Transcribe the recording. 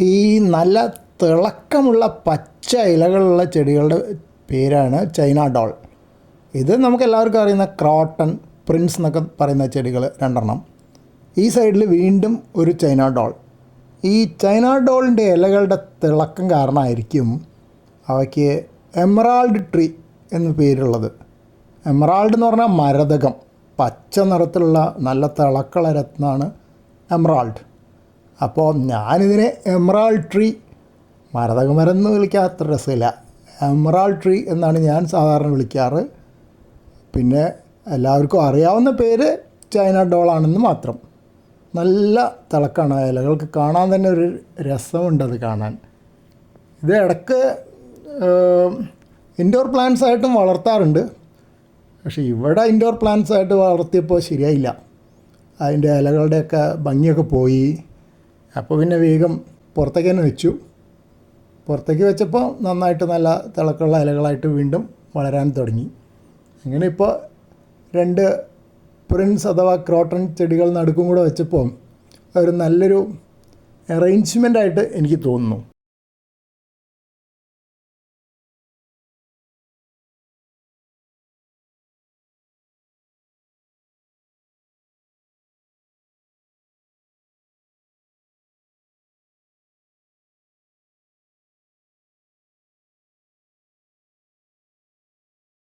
ഈ നല്ല തിളക്കമുള്ള പച്ച ഇലകളുള്ള ചെടികളുടെ പേരാണ് ചൈന ഡോൾ. ഇത് നമുക്ക് എല്ലാവർക്കും അറിയുന്ന ക്രോട്ടൺ പ്രിൻസ് എന്നൊക്കെ പറയുന്ന ചെടികൾ രണ്ടെണ്ണം. ഈ സൈഡിൽ വീണ്ടും ഒരു ചൈന ഡോൾ. ഈ ചൈന ഡോളിന്റെ ഇലകളുടെ തിളക്കം കാരണമായിരിക്കും അവയ്ക്ക് എമറാൾഡ് ട്രീ എന്ന് പേരുള്ളത്. എമറാൾഡ് എന്ന് പറഞ്ഞാൽ മരതകം. പച്ച നിറത്തിലുള്ള നല്ല തിളക്കള രത്നമാണ് എമറാൾഡ്. അപ്പോൾ ഞാനിതിനെ എമറാൾഡ് ട്രീ മരതകമരം എന്ന് വിളിക്കാൻ അത്ര രസമില്ല. എമറാൾഡ് ട്രീ എന്നാണ് ഞാൻ സാധാരണ വിളിക്കാറ്. പിന്നെ എല്ലാവർക്കും അറിയാവുന്ന പേര് ചൈന ഡോളാണെന്ന് മാത്രം. നല്ല തിളക്കാണ് ഇലകൾക്ക്. കാണാൻ തന്നെ ഒരു രസമുണ്ട് അത് കാണാൻ. ഇത് ഇടയ്ക്ക് ഇൻഡോർ പ്ലാന്റ്സ് ആയിട്ടും വളർത്താറുണ്ട്. പക്ഷേ ഇവിടെ ഇൻഡോർ പ്ലാന്റ്സ് ആയിട്ട് വളർത്തിയപ്പോൾ ശരിയായില്ല. അതിന്റെ ഇലകളുടെയൊക്കെ ഭംഗിയൊക്കെ പോയി. അപ്പോൾ പിന്നെ വേഗം പുറത്തേക്ക് തന്നെ വെച്ചു. പുറത്തേക്ക് വെച്ചപ്പോൾ നന്നായിട്ട് നല്ല തിളക്കമുള്ള ഇലകളായിട്ട് വീണ്ടും വളരാൻ തുടങ്ങി. അങ്ങനെ ഇപ്പോൾ രണ്ട് പ്രിൻസ് അഥവാ ക്രോട്ടൺ ചെടികൾ നടുക്കും കൂടെ വെച്ചപ്പോൾ ഒരു നല്ലൊരു അറേഞ്ച്മെന്റ് ആയിട്ട് എനിക്ക് തോന്നുന്നു.